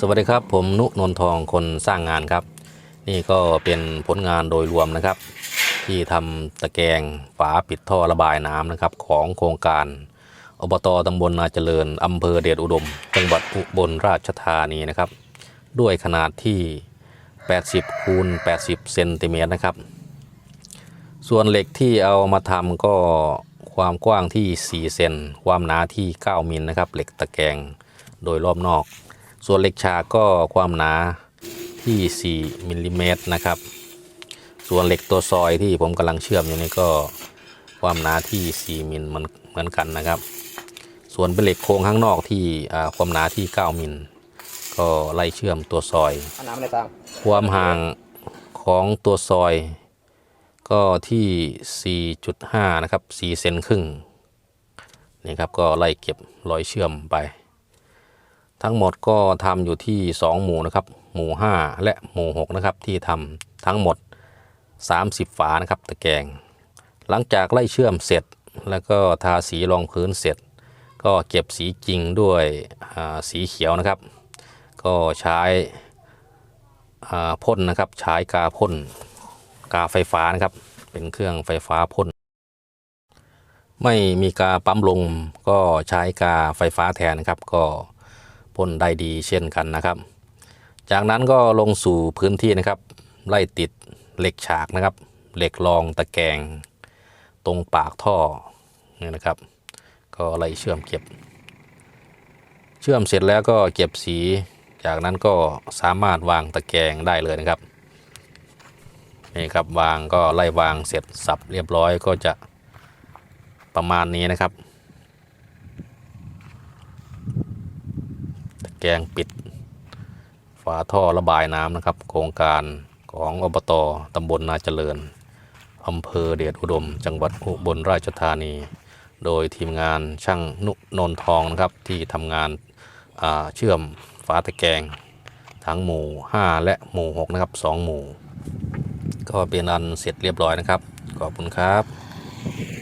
สวัสดีครับ ผมนุนนทองคนสร้างงานครับ นี่ก็เป็นผลงานโดยรวมนะครับ ที่ทำตะแกรงฝาปิดท่อระบายน้ำนะครับ ของโครงการอบตตำบลนาเจริญอำเภอเดชอุดม จังหวัดอุบลราชธานีนะครับ ด้วยขนาดที่ 80คูณ80เซนติเมตรนะครับ ส่วนเหล็กที่เอามาทำก็ความกว้างที่ 4 เซน ความหนาที่ 9 มิลนะครับ เหล็กตะแกรงโดยรอบนอก ส่วนเหล็กฉากก็ความหนาที่ 4มิลลิเมตรนะครับ ส่วนเหล็กตัวซอยที่ผมกำลังเชื่อมอยู่นี่ก็ความหนาที่ 4มิลเหมือนเหมือนกันนะครับ ส่วนเป็นเหล็กโครงข้างนอกที่อ่าความหนาที่ 9มิลก็ไล่เชื่อมตัวซอยเอาน้ำอะไรตามความห่างของตัวซอย ก็ที่ 4.5 นะครับ4เซนครึ่งนี่ครับก็ไล่เก็บรอยเชื่อมไป ทั้งหมดก็ทำอยู่ที่ 2 หมู่นะครับ หมู่ 5 และหมู่ 6 นะครับ ที่ทำทั้งหมด 30 ฝานะครับตะแกรงหลังจากไล่เชื่อมเสร็จแล้วก็ทาสีรองพื้นเสร็จ ก็เก็บสีจริงด้วยสีเขียวนะครับ ก็ใช้พ่นนะครับใช้กาพ่นกาไฟฟ้านะครับ เป็นเครื่องไฟฟ้าพ่นไม่มีกาปั๊มลมก็ใช้กาไฟฟ้าแทนนะครับ ก็ พ่นได้ดีเช่นกันนะครับ จากนั้นก็ลงสู่พื้นที่นะครับ ไล่ติดเหล็กฉากนะครับ เหล็กรองตะแกรงตรงปากท่อนี่นะครับ ก็ไล่เชื่อมเก็บ เชื่อมเสร็จแล้วก็เก็บสี จากนั้นก็สามารถวางตะแกรงได้เลยนะครับนี่ครับวางก็ไล่วางเสร็จสับเรียบร้อยก็จะประมาณนี้นะครับ ตะแกงปิด ฝาท่อระบายน้ำนะครับ โครงการของอบตตำบลนาเจริญอำเภอเดชอุดม จังหวัดอุบลราชธานี โดยทีมงานช่างนุนนทองนะครับ ที่ทำงานาเชื่อมฝาตะแกรงทั้งหมู่ 5 และหมู่ 6 นะครับ 2 หมู่ ก็เป็นอันเสร็จเรียบร้อยนะครับ ขอบคุณครับ